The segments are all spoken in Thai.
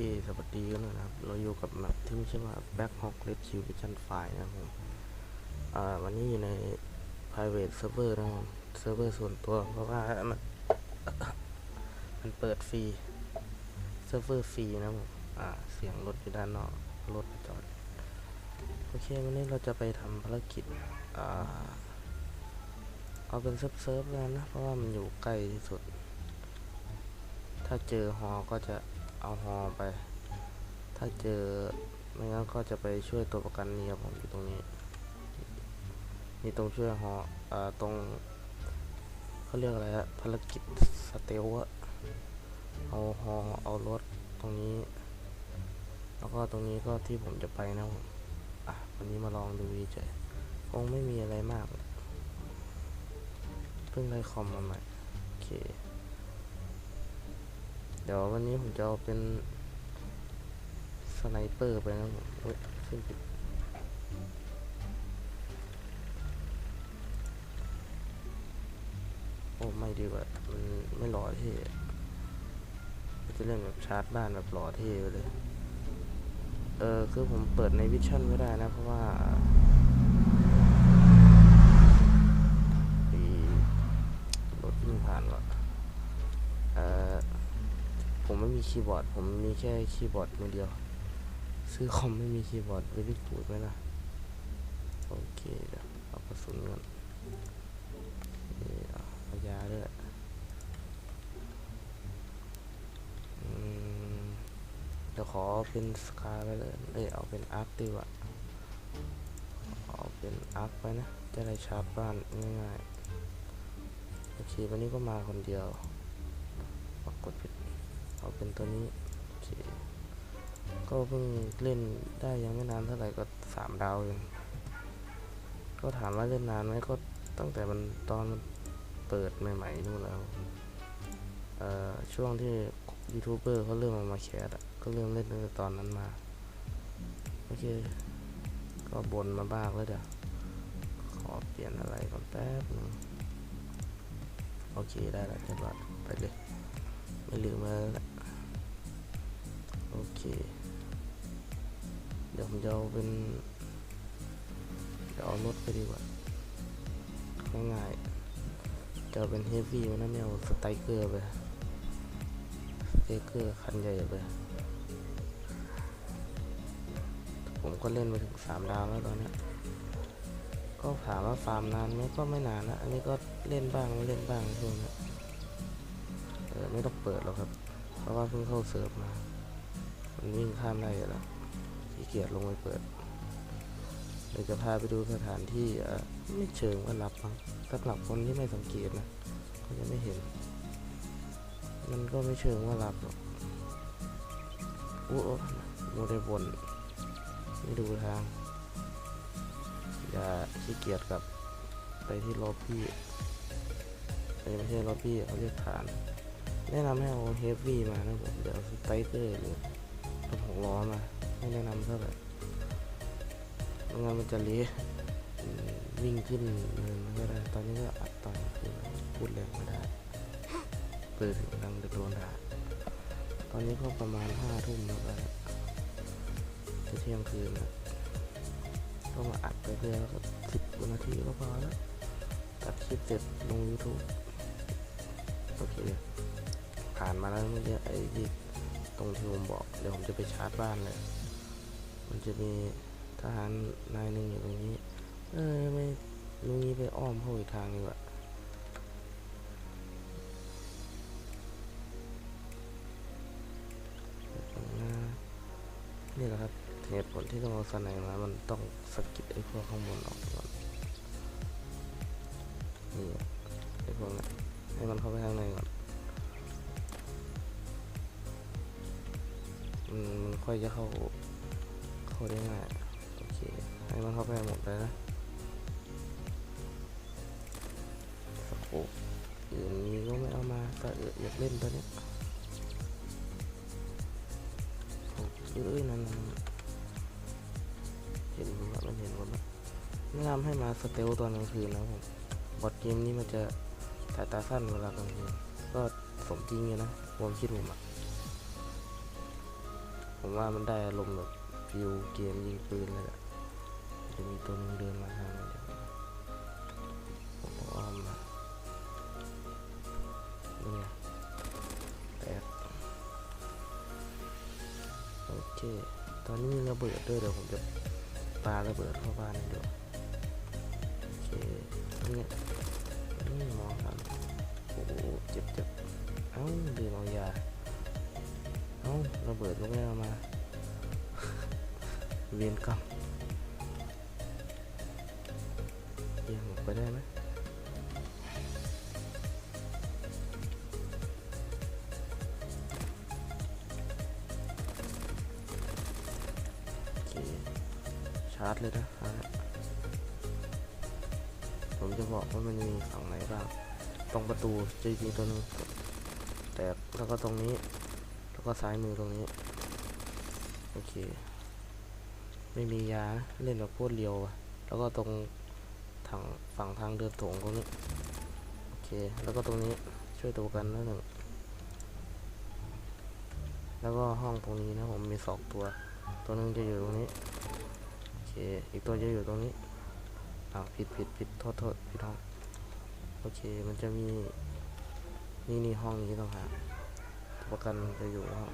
สวัสดีกันด้วนะครับ เราอยู่กับแมปที่มีชื่อว่า Back Hawk Rescue Mission File นะครับผมอ่าวันนี้อยู่ใน private server นะครับ เซิร์ฟเวอร์ส่วนตัว เพราะว่ามันมันเปิดฟรี เซิร์ฟเวอร์ฟรีนะครับผมเสียงรถอยู่ด้านนอก รถจอด โอเค วันนี้เราจะไปทำภารกิจเอาเป็นเซิร์ฟเซิร์ฟกันนะ เพราะว่ามันอยู่ใกล้ที่สุด ถ้าเจอฮอก็จะ เอาฮอไป ถ้าเจอไม่งั้นก็จะไปช่วยตัวประกันนี่ครับผมอยู่ตรงนี้นี่ตรงช่วยฮออ่าตรงเขาเรียกอะไรฮะภารกิจสเตลอะเอาฮอเอารถตรงนี้ แล้วก็ตรงนี้ก็ที่ผมจะไปนะผมอะวันนี้มาลองดูเฉยคงไม่มีอะไรมากเพิ่งได้คอมมาใหม่โอเค เดี๋ยววันนี้ผมจะเอาเป็นสไนเปอร์ไปนะผมเว้ยขึ้นผิดโอ้ไม่ดีกว่ามันไม่หล่อเท่จะเล่นแบบชาร์จบ้านแบบหล่อเท่ไปเลย เออคือผมเปิดในวิชั่นไม่ได้นะ เพราะว่าอีรถวิ่งผ่านว่ะเออ ผมไม่มีคีย์บอร์ด ผมมีแค่คีย์บอร์ดมือเดียว ซื้อคอมไม่มีคีย์บอร์ดไปรีบูดไหมล่ะ โอเคเดี๋ยวเอากระสุนก่อนนี่เอายาด้วยเดี๋ยวขอเป็นสกาไปเลยเอ้ยเอาเป็นอาร์คดีกว่าเอาเป็นอาร์คไปนะ จะได้ชาร์จบ้านง่ายๆ โอเค วันนี้ก็มาคนเดียวปรากฏผิด เอาเป็นตัวนี้โอเคก็เพิ่งเล่นได้ยังไม่นานเท่าไหร่ก็สามดาวเองก็ถามว่าเล่นนานไหมก็ตั้งแต่มันตอนเปิดใหม่ๆนู่นแล้วเอ่อช่วงที่ยูทูบเบอร์เขาเริ่มเอามาแคสอะก็เริ่มเล่นตั้งแต่ตอนนั้นมาโอเคก็บนมาบ้างแล้วเดี๋ยวขอเปลี่ยนอะไรก่อนแป๊บนึงโอเคได้แล้วเรียบร้อยไปเลย ม่ลืมมาแล้วแหละโอเค เดี๋ยวผมจะเอาเป็น เดี๋ยวเอารถไปดีกว่าง่ายๆจะเป็นเฮฟวี่มันนะไม่เอาสไตเกอร์ไปสไตเกอร์คันใหญ่ไปผมก็เล่นมาถึงสามดาวแล้วตอนนี้ก็ถามว่าฟาร์มนานไหมก็ไม่นานนะ อันนี้ก็เล่นบ้างไม่เล่นบ้างช่วงนี้ ไม่ต้องเปิดหรอกครับ เพราะว่าเพิ่งเข้าเซิร์ฟมา มันวิ่งข้ามได้แล้วขี้เกียจลงไปเปิดเดี๋ยวจะพาไปดูสถานที่ไม่เชิงว่ารับมั้งสำหรับคนที่ไม่สังเกตนะเขาจะไม่เห็น มันก็ไม่เชิงว่ารับหรอกอู้โอ้โมได้บนไม่ดูทาง อย่าขี้เกียจกับไปที่ล็อบบี้ไปไม่ใช่ล็อบบี้เขาเรียกฐาน แนะนำให้เอาเฮฟวี่มานะผมเดี๋ยวสไตเกอร์หรือรถหกล้อมา ไม่แนะนำเท่าไหร่ไม่งั้นมันจะเละวิ่งขึ้นเนินไม่ได้ ตอนนี้ก็อัดตอนคือพูดแรงไม่ได้เปิดถึงดังจะโดนด่าตอนนี้ก็ประมาณห้าทุ่มแล้วนจะเที่ยงคืนแล้วก็มาอัดไปเรื่อยแล้วก็สิบนาทีก็พอแล้วตัดคลิปเสร็จลง YouTube โอเค ผ่านมาแล้วเมื่อกี้ไอ้ที่ตรงที่ผมบอก เดี๋ยวผมจะไปชาร์จบ้านเลย มันจะมีทหารนายหนึ่งอยู่ตรงนี้ เออไม่ลุงนี้ไปอ้อมเข้าอีกทางดีกว่าตรงหน้านี่แหละครับเหตุผลที่ต้องเอาสไนมา มันต้องสกิดไอ้พวกข้างบนออก จะเข้าเข้าได้ง่ายโอเคให้มันเข้าไปหมดเลยนะสโคปอื่นนี้ก็ไม่เอามาแต่เอออยากเล่นตัวเนี้ยโอ้เอ้ยนั่นนั่นเห็นผมละมันเห็นผมละแนะนำให้มาสเตลตอนกลางคืนนะผมบอดเกมนี้มันจะสายตาสั้นเวลากลางคืนก็สมจริงอยู่นะความคิดผมอะ ผมว่ามันได้อารมณ์แบบฟิวเกมยิงปืนเลยแหละจะมีตัวหนึงเดินมาทางนี้ผมอ้อมมานี่ไงแตกโอเคตอนนี้มีระเบิดด้วยเดี๋ยวผมจะปาระเบิดเข้าบ้านให้ดูโอเคนี่นี่มองกันโอ้เจ็บเจ็บเอ้าลืมเอายา อ้าระเบิดก็ไม่เอามา เวียนกรรมเอียงออกไปได้ไหมชาร์จเลยนะฮะผมจะบอกว่ามันมีฝั่งไหนบ้าง ตรงประตูจะมีตัวหนึง แตกแล้วก็ตรงนี้ แล้วก็ซ้ายมือตรงนี้ โอเค ไม่มียานะเล่นแบบโคตรเรียวอะแล้วก็ตรงทางฝั่งทางเดินถงตรงนี้ โอเค แล้วก็ตรงนี้ช่วยตัวกันแล้วหนึ่งแล้วก็ห้องตรงนี้นะผมมีสองตัว ตัวหนึงจะอยู่ตรงนี้ โอเค อีกตัวจะอยู่ตรงนี้อ้าวผิดผิดผิดโทษโทษผิดห้อง โอเค มันจะมี นี่นี่ห้องนี้ต้องหา ประกันจะอยู่ห้อง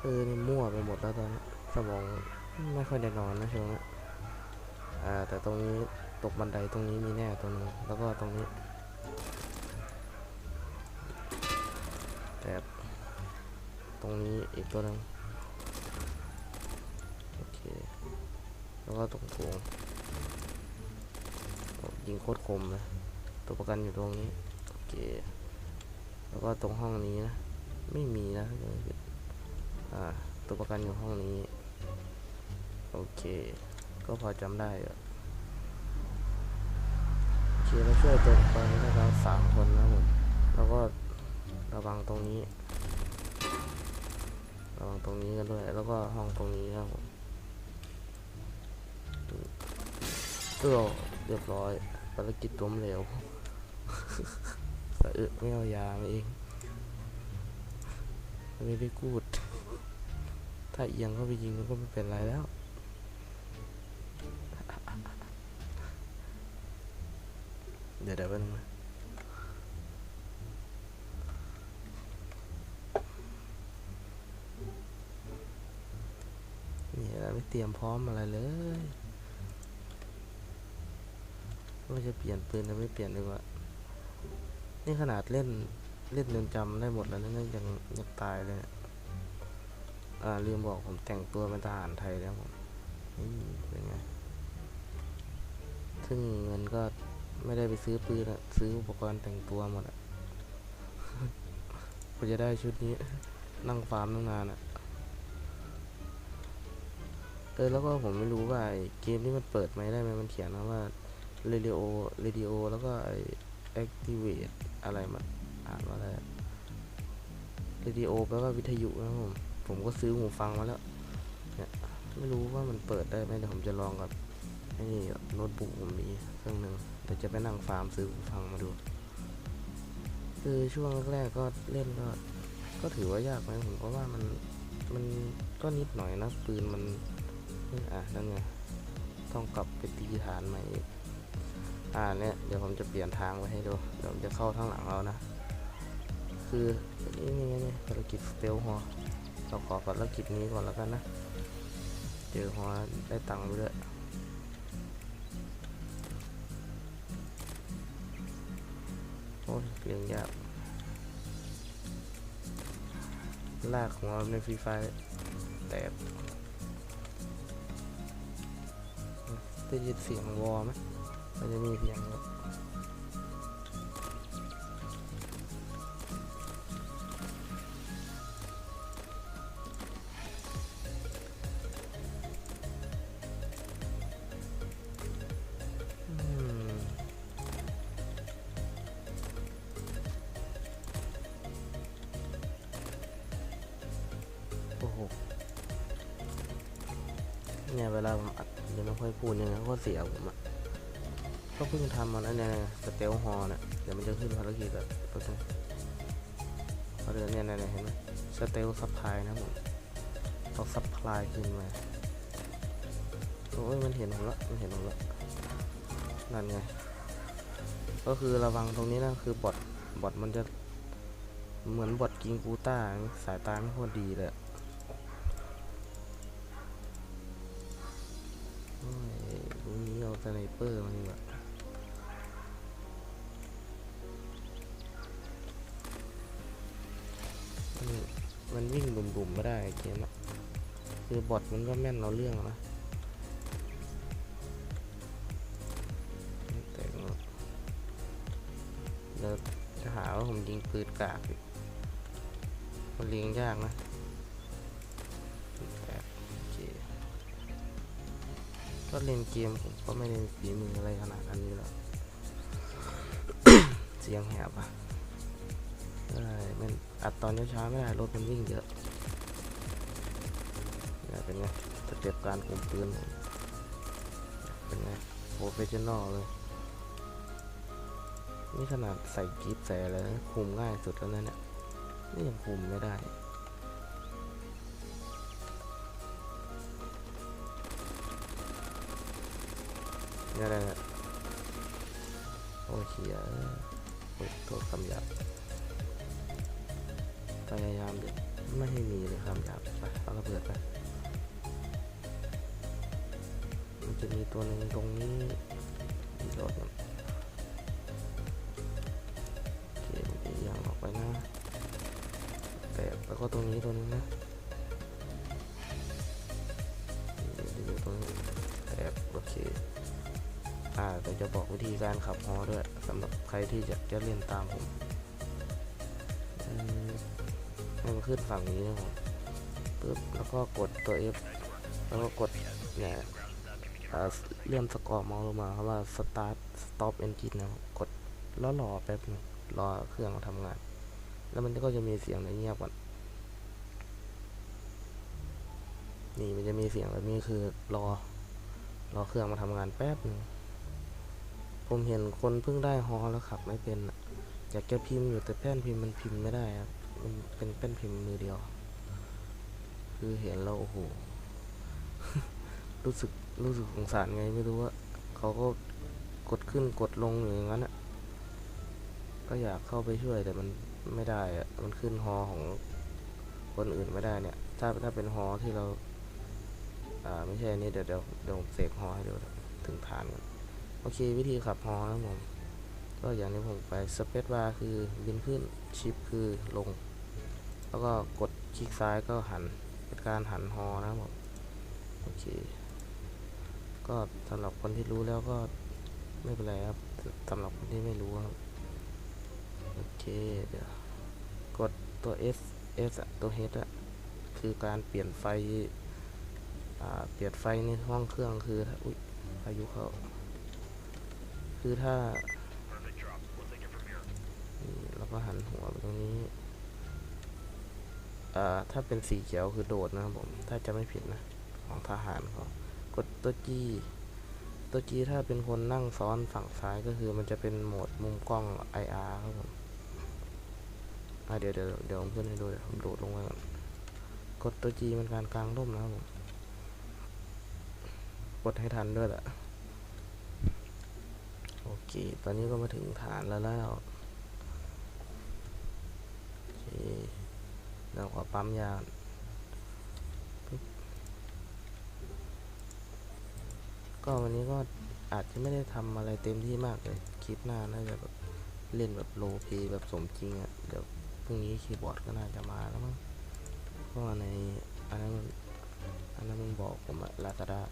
เออนี่มั่วไปหมดแล้วตอนนี้สมองไม่ค่อยได้นอนนะช่วงนี้อ่าแต่ตรงนี้ตกบันไดตรงนี้มีแน่ตัวหนึงแล้วก็ตรงนี้แต่ตรงนี้อีกตัวนึงโอเคแล้วก็ตรงโถงยิงโคตรคมเลยตัวประกันอยู่ตรงนี้โอเค แล้วก็ตรงห้องนี้นะ ไม่มีนะอ่าตัวประกันอยู่ห้องนี้ โอเค ก็พอจำได้อะโอเคเราช่วยตัวประกันได้เราสามคนนะผมแล้วก็ระวังตรงนี้ ระวังตรงนี้กันด้วย แล้วก็ห้องตรงนี้นะผมเออเรียบร้อยภารกิจล้มเหลว สะอึกไม่เอายามาเองไม่ได้กูด ถ้าเอียงเข้าไปยิงมันก็ไม่เป็นไรแล้วเดี๋ยวเดี๋ยวแป๊บนึงนี่เราไม่เตรียมพร้อมอะไรเลยว่าจะเปลี่ยนปืนแต่ไม่เปลี่ยนดีกว่า นี่ขนาดเล่นเล่นเรือนจำได้หมดแล้วนะยังยังยังตายเลยอ่าลืมบอกผมแต่งตัวเป็นทหารไทยแล้วผมนี่เป็นไงซึ่งเงินก็ไม่ได้ไปซื้อปืนอะซื้ออุปกรณ์แต่งตัวหมดอะกว่าจะได้ชุดนี้นั่งฟาร์มตั้งนานอะเออแล้วก็ผมไม่รู้ว่าไอเกมที่มันเปิดไหมได้ไหมมันเขียนนะว่า radio radio แล้วก็ไอ activate อะไรมันอ่านว่าอะไรอะ radio แปลว่าวิทยุนะผม ผมก็ซื้อหูฟังมาแล้ว เนี่ย ไม่รู้ว่ามันเปิดได้ไหมเดี๋ยวผมจะลองกับไอ้นี่โน้ตบุ๊กผมมีเครื่องหนึ่งเดี๋ยวจะไปนั่งฟาร์มซื้อหูฟังมาดู คือช่วงแรกๆก็เล่นก็ ก็ถือว่ายากไหมผมก็ว่ามันมันก็นิดหน่อยนะปืนมันอะนั่นไงต้องกลับไปตีฐานใหม่อีก อ่าเนี่ยเดี๋ยวผมจะเปลี่ยนทางไปให้ดูเดี๋ยวผมจะเข้าทางหลังเรานะ คือนี่นี่นี่ภารกิจสเตลฮอเราขอภารกิจนี้ก่อนแล้วกันนะ เจอฮอได้ตังค์ไปด้วยโอ้ยเรียงยากลากของเราในฟรีไฟแตกได้ยินเสียงวอไหม มันจะมีเสียงแบบอืมโอ้โหเนี่ยเวลาผมอัดผมจะไม่ค่อยพูดยังไงก็เสียผมอะ ก็เพิ่งทำมันอันเนี้สเตลฮอเนี่ยเดี๋ยวมันจะขึ้นภารกิจแบบตัวนึงเขาเดินเนี่ยเนี่ยเห็นไหมสเตลซัพพลายนะผมเอาซัพพลายขึ้นมาโอ้ยมันเห็นผมละมันเห็นผมละนั่นไงก็คือระวังตรงนี้นะคือบอทบอทมันจะเหมือนบอทกิงกูต้าสายตาไม่โคตรดีเลยอะโอ้ยตรงนี้เอาสไนเปอร์มาดีกว่า มันวิ่งดุ่มๆไม่ได้เกมอะคือบอทมันก็แม่นเราเรื่องนะแต่งเดี๋ยวจะหาว่าผมยิงปืนกากอีกมันเลี้ยงยากนะก็เล่นเกมผมก็ไม่ได้ฝีมืออะไรขนาดนั้นอยู่แล้ว เสียงแหบอะ ใช่มันอัดตอนเช้าๆไม่ได้รถมันวิ่งเยอะเนี่ยเป็นไงสเต็ปการคุมปืนเป็นไงโปรเฟชชั่นอลเลยนี่ขนาดใส่กิฟใส่อะไรคุมง่ายสุดแล้วนะเนี่ยนี่ยังคุมไม่ได้นี่อะไรเนี่ยโอ้เขียโอ้ยโทษคำหยาบ พยายามดิไม่ให้มีเลยคำหยาบไปเอาระเบิดไปมันจะมีตัวหนึ่งตรงนี้มีรถนโอเคผมจะยางออกไปนะแต่แล้วก็ตรงนี้ตัวนึงนะอยู่ตรงนี้แต่โอเคอ่าแต่จะบอกวิธีการขับฮอด้วยสำหรับใครที่อยากจะเล่นตามผม ขึ้นฝั่งนี้นะผมปึ๊บแล้วก็กดตัว F แล้วก็กดเนี่ยเลื่อนสกอร์เมาส์ลงมาคำว่า start stop engine นะครับกดแล้วรอแป๊บนึงรอเครื่องทำงาน แล้วมันก็จะมีเสียงเงียบก่อนนี่มันจะมีเสียงแบบนี้คือรอ รอเครื่องมาทำงานแป๊บหนึงผมเห็นคนเพิ่งได้ฮอแล้วขับไม่เป็นอะอยากจะพิมพ์อยู่แต่แป้นพิมพ์มันพิมพ์ไม่ได้ครับ มันเป็นแป้นพิมพ์มือเดียว คือเห็นแล้วโอ้โห รู้สึกรู้สึกสงสารไงไม่รู้ว่าเขาก็กดขึ้นกดลงอยู่อย่างนั้นอะก็อยากเข้าไปช่วยแต่มันไม่ได้อะมันขึ้นฮอของคนอื่นไม่ได้เนี่ย ถ้าถ้าเป็นฮอที่เราอ่าไม่ใช่นนี้เดี๋ยวเดี๋ยวเดี๋ยวผมเสกฮอให้ดูถึงฐานก่อนโอเค วิธีขับฮอนะผมก็อย่างที่ผมไปสเปซบาร์คือบินขึ้นชิปคือลง แล้วก็กดคลิกซ้ายก็หันเป็นการหันฮอนะครับผมโอเค ก็สำหรับคนที่รู้แล้วก็ไม่เป็นไรครับสำหรับคนที่ไม่รู้ครับโอเคเดี๋ยวกดตัว S S อะตัว H อะคือการเปลี่ยนไฟเปลี่ยนไฟในห้องเครื่องคืออุ้ยพายุเขาคือถ้านี่เราก็หันหัวไปตรงนี้ อ่าถ้าเป็นสีเขียวคือโดดนะครับผม ถ้าจะไม่ผิดนะ ของทหารเขากดตัว G ตัว G ถ้าเป็นคนนั่งซ้อนฝั่งซ้ายก็คือมันจะเป็นโหมดมุมกล้อง IR ครับผมอะเดี๋ยวเดี๋ยวเดี๋ยวผมขึ้นให้ดูเดี๋ยวผมโดดลงมาก่อนกดตัว G มันการกลางร่มนะครับผม กดให้ทันด้วยแหละโอเค ตอนนี้ก็มาถึงฐานแล้วแล้ว โอเค เดี๋ยวขอปั๊มยาก็วันนี้ก็อาจจะไม่ได้ทำอะไรเต็มที่มากเลยคลิปหน้าน่าจะแบบเล่นแบบโลเพแบบสมจริงอะ่ะเดี๋ยวพรุ่งนี้คีย์บอร์ดก็น่าจะมาแล้วมั้งเพราะว่าในอันนั้นมันอันนั้นมันบอกผมอะลาซาดา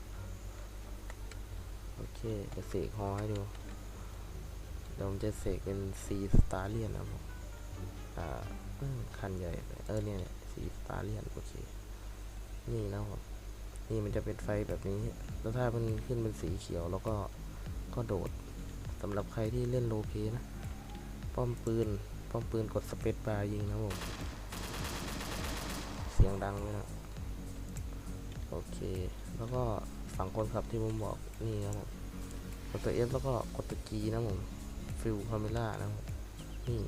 โอเคจะเสกฮอให้ดูเดี๋ยวผมจะเสกเป็นซีสตาร์เลียนนะผม อ่าคันใหญ่เออเนี่ยซีสตาร์เลียนโอเคนี่นะผมนี่มันจะเป็นไฟแบบนี้ แล้วถ้ามันขึ้นเป็นสีเขียวแล้วก็ก็โดดสำหรับใครที่เล่นโลเพนะ ป้อมปืน ป้อมปืนกดสเปซบาร์ยิงนะผม เสียงดังเลยนะ โอเค แล้วก็ฝั่งคนขับที่ผมบอกนี่นะผม กดตัว F แล้วก็กดตัว G นะผม ฟิลคาเมล่านะผม นี่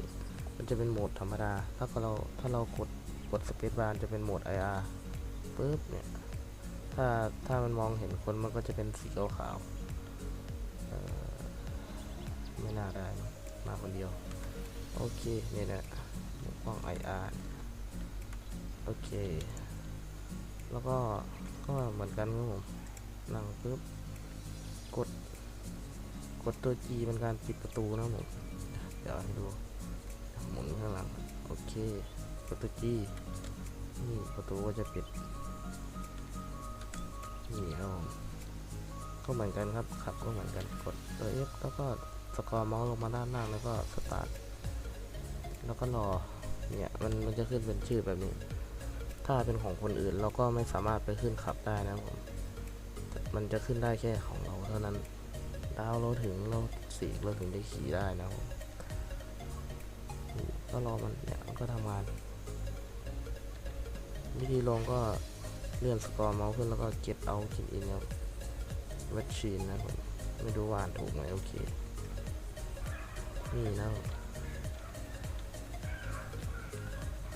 มันจะเป็นโหมดธรรมดา ถ้าเราถ้าเรากดกดสเปซบาร์จะเป็นโหมด IR ปุ๊บเนี่ย ถ้าถ้ามันมองเห็นคนมันก็จะเป็นสีขาวๆเอ่อไม่น่าได้มั้งมาคนเดียว โอเคนี่แหละกล้อง IR โอเค แล้วก็ก็เหมือนกันครับผมนั่งปุ๊บกด กดตัว G เป็นการปิดประตูนะผม เดี๋ยวให้ดู เคกดตัว G นี่ประตูก็จะปิด นี่ครับผมก็เหมือนกันครับ ขับก็เหมือนกัน กดตัว F แล้วก็สกอร์เมาส์ลงมาด้านล่างแล้วก็สตาร์ท แล้วก็รอ เนี่ยมันมันจะขึ้นเป็นชื่อแบบนี้ ถ้าเป็นของคนอื่นเราก็ไม่สามารถไปขึ้นขับได้นะผม มันจะขึ้นได้แค่ของเราเท่านั้นดาวเราถึงเราสีเราถึงได้ขี่ได้นะครับ ก็รอมันเนี่ยมันก็ทำงาน วิธีลงก็เลื่อนสกอร์เมาส์ขึ้นแล้วก็เก็บเอาคิดอินครับวัชชีนนะครับผมไม่รู้ว่าอ่านถูกไหมโอเค นี่นะ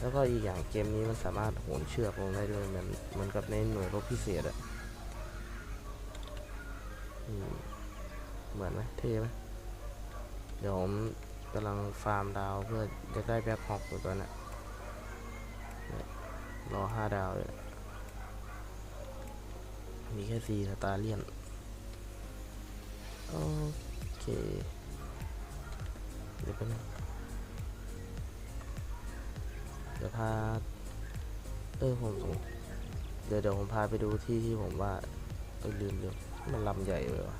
แล้วก็อีกอย่างเกมนี้มันสามารถโหนเชือกลงได้ด้วยเหมือนเหมือนกับในหน่วยรบพิเศษอะเหมือนไหมเท่ไหมเดี๋ยวผม กำลังฟาร์มดาวเพื่อจะได้แบ็คฮอกตัวนี้รอห้าดาวเลยมีแค่สี่สตาร์เลียน โอเค เดี๋ยวไปนึงเดี๋ยวพา เออผมเดี๋ยวเดี๋ยวผมพาไปดูที่ที่ผมว่าเออลืมลืมมันลำใหญ่เลยวะ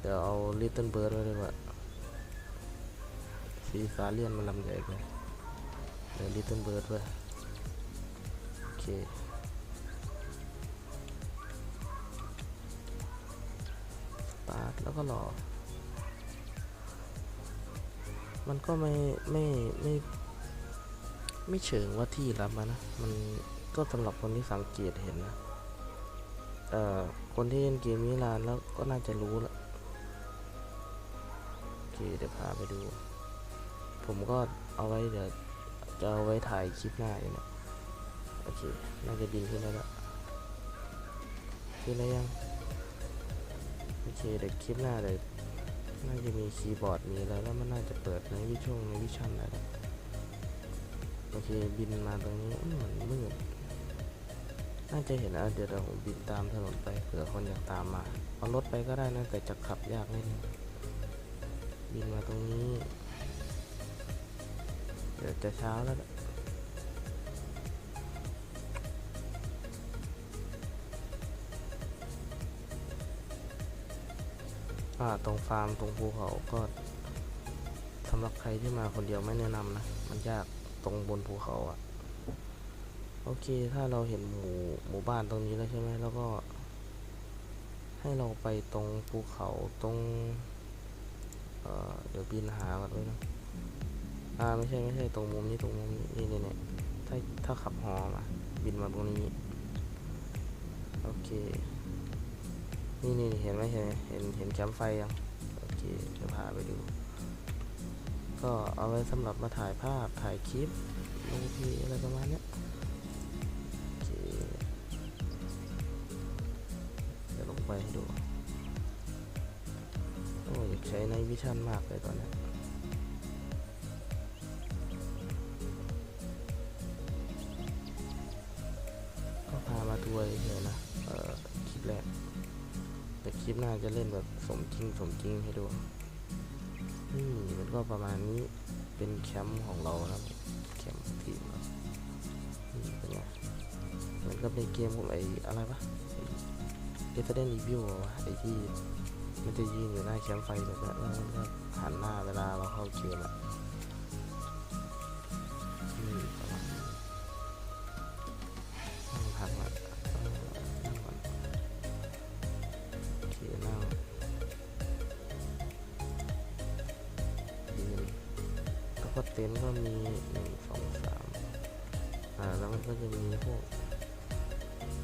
เดี๋ยวเอาลิตเติ้ลเบิร์ดไว้ดีกว่า ซีซาเลียนมันลำใหญ่ไปเดี๋ยวลิตเติ้ลเบิร์ดไว้โอเคสตาร์ทแล้วก็รอ มันก็ไม่ไม่ไม่ไม่เชิงว่าที่รับมานะ มันก็สำหรับคนที่สังเกตเห็นนะ เอ่อ คนที่เล่นเกมนี้นานแล้วก็น่าจะรู้ละโอเค เดี๋ยวพาไปดู ผมก็เอาไว้เดี๋ยวจะเอาไว้ถ่ายคลิปหน้าอยู่นะโอเค น่าจะบินขึ้นแล้วละขึ้นแล้วยัง โอเค เดี๋ยวคลิปหน้าเดี๋ยวน่าจะมีคีย์บอร์ดมีอะไรแล้วมันน่าจะเปิดในวิชวงในวิชั่นอะไรโอเค บินมาตรงนี้อืมมันมืดน่าจะเห็นอะเดี๋ยวเราบินตามถนนไปเผื่อคนอยากตามมา เอารถไปก็ได้นะแต่จะขับยากนิดนึงบินมาตรงนี้ เดี๋ยวจะเช้าแล้วล่าตรงฟาร์มตรงภูเขาก็สำหรับใครที่มาคนเดียวไม่แนะนำนะ มันยากตรงบนภูเขาอะโอเคถ้าเราเห็นหมู่หมู่บ้านตรงนี้แล้วใช่ไหมแล้วก็ ให้เราไปตรงภูเขาตรงเอ่อเดี๋ยวบินหาก่อนด้วยนะ อ่าไม่ใช่ไม่ใช่ตรงมุมนี้ตรงมุมนี้นี่เนี่นี่ถ้าถ้าขับฮอมาบินมาตรงนี้ โอเค นี่นี่เห็นไหมเห็นไหมเห็นเห็นแคมป์ไฟยังโอเคเดี๋ยวพาไปดู ก็เอาไว้สำหรับมาถ่ายภาพถ่ายคลิปลงทีอะไรประมาณเนี้ยโอเดี๋ยวลงไปให้ดูโอ้ยใช้ในวิชั่นมากเลยตอนนี้ หน้าจะเล่นแบบสมจริงสมจริงให้ดูนี่มันก็ประมาณนี้เป็นแคมป์ของเราครับแคมป์ทีมเรานี่เป็นไงเหมือนกับในเกมของไอ้อะไรวะเอฟเดนรีวิววะไอ้ที่มันจะยืนอยู่หน้าแคมป์ไฟแบบนั้นแล้วมันก็หันหน้าเวลาเราเข้าเกมอะ ก็เต็นท์ก็มีหนึ่งสองสามอ่าแล้วมันก็จะมีพวก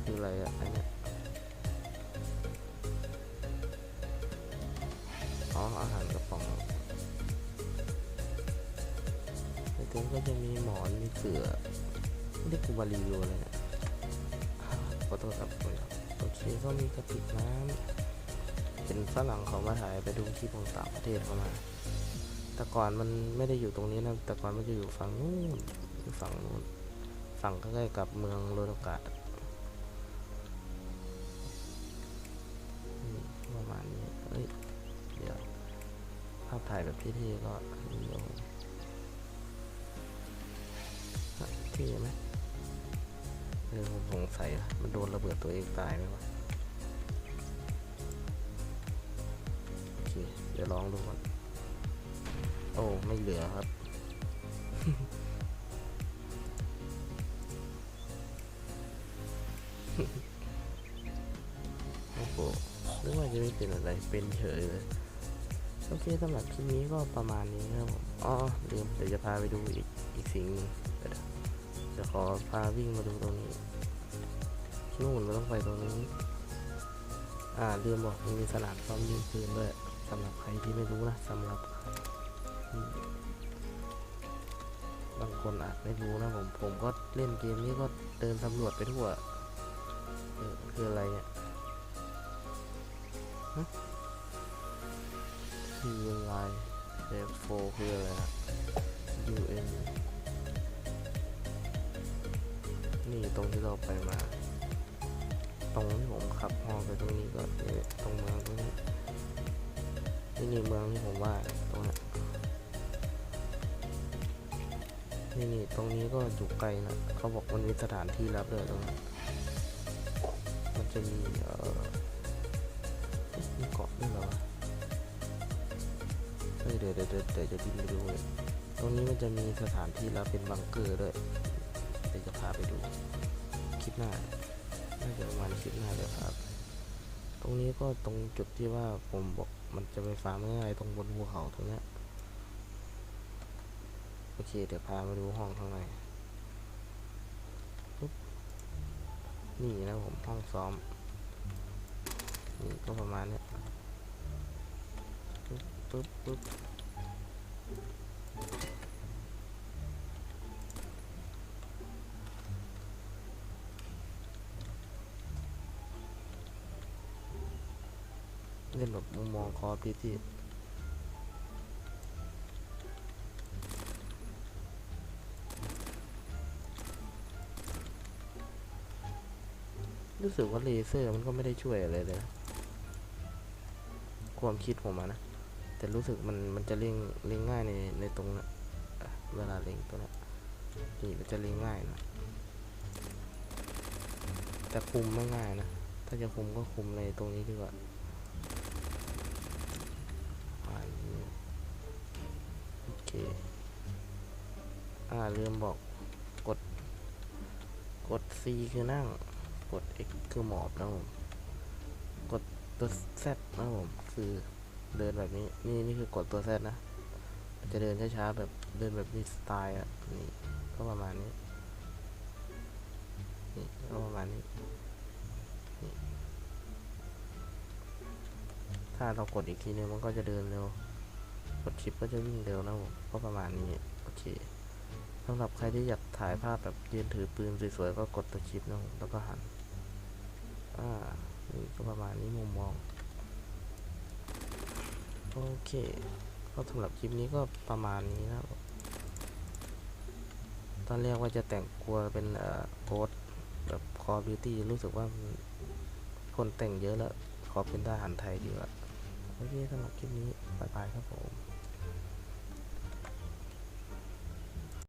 คืออะไรอะอันเนี้ยอ๋ออาหารกระป๋องในเต็นท์ก็จะมีหมอนมีเสือไม่ได้กูมารีวิวเลยนี่ยขอโทษครับคุณครับโอเคก็มีกระติกน้ำเป็นฝรั่งเขามาถ่ายไปดูคลิปของต่างประเทศเขามา แต่ก่อนมันไม่ได้อยู่ตรงนี้นะ แต่ก่อนมันจะอยู่ฝั่งนู้นอยู่ฝั่งนู้น ฝั่งใกล้ๆกับเมืองโรนกาดประมาณนี้เอ้ย เดี๋ยว ภาพถ่ายแบบเท่ๆก็นี่ลงฮะเท่ไหมเออผมสงสัยมันโดนระเบิดตัวเองตายไหมวะ โอเค เดี๋ยวลองดูก่อน อ้ไม่เหลือครับ โอ้โหนึกว่าจะไม่เป็นอะไรเป็นเฉยเลยโอเคสำหรับคลิปนี้ก็ประมาณนี้ครับผมอ๋อลืมเดี๋ยวจะพาไปดูอีกอีกสิ่งนึงเดี๋ยวจะขอพาวิ่งมาดูตรงนี้นู่นเราต้องไปตรงนี้ อ่าลืมบอกมีสนามซ้อมยิงปืนด้วยสำหรับใครที่ไม่รู้นะสำหรับ บางคนอาจไม่รู้นะผม ผมก็เล่นเกมนี้ก็เดินสำรวจไปทั่วเออคืออะไรเนี่ยฮะคืออะไรเดฟโฟคืออะไรอะ UN นี่ตรงที่เราไปมา ตรงที่ผมขับฮอไปตรงนี้ก็ตรงเมืองตรงนี้นี่เมืองที่ผมว่าตรงนี้ นี่นี่ตรงนี้ก็อยู่ไกลนะเขาบอกมันมีสถานที่รับเลยตรงนี้มันจะมีเออมีเกาะด้วยเหรอวะเฮ้ยเดี๋ยวเดี๋ยวเดี๋ยวจะบินไปดูเลยตรงนี้มันจะมีสถานที่รับเป็นบังเกอร์ด้วยเดี๋ยวจะพาไปดูคลิปหน้าน่าจะประมาณคลิปหน้าเลยครับ ตรงนี้ก็ตรงจุดที่ว่าผมบอกมันจะไปฟาร์มง่ายๆตรงบนภูเขาตรงนี้ย โอเค เดี๋ยวพามาดูห้องข้างในนี่นะผมห้องซ้อม นี่ก็ประมาณนี้ปุ๊บปุ๊บปุ๊บเล่นแบบมุมมองคอพีที่ รู้สึกว่าเลเซอร์มันก็ไม่ได้ช่วยอะไรเลยนะความคิดผมนะ แต่รู้สึกมันมันจะเล็งเล็งง่ายในในตรงน่ะเวลาเล็งตัวนั้นนี่มันจะเล็งง่ายนะแต่คุมไม่ง่ายนะ ถ้าจะคุมก็คุมในตรงนี้ดีกว่าโอเค อ่าลืมบอกกด กด C คือนั่ง กด X คือหมอบนะผมกดตัว Z นะผมคือเดินแบบนี้นี่นี่คือกดตัว Z นะจะเดินช้าๆแบบเดินแบบมีสไตล์อะนี่ก็ประมาณนี้นี่ก็ประมาณนี้นี่ถ้าเรากดอีกทีนึงมันก็จะเดินเร็วกดชิปก็จะวิ่งเร็วนะผมก็ประมาณนี้โอเคสำหรับใครที่อยากถ่ายภาพแบบยืนถือปืนสวยๆก็กดตัวชิปนะผมแล้วก็หัน อ่านี่ก็ประมาณนี้มุมมอง โอเค ก็สำหรับคลิปนี้ก็ประมาณนี้นะตอนแรกว่าจะแต่งกลัวเป็นเอ่อโค้ดแบบคอบิวตี้รู้สึกว่าคนแต่งเยอะแล้ว ขอเป็นทหารไทยดีกว่า โอเคสำหรับคลิปนี้บายบายครับผม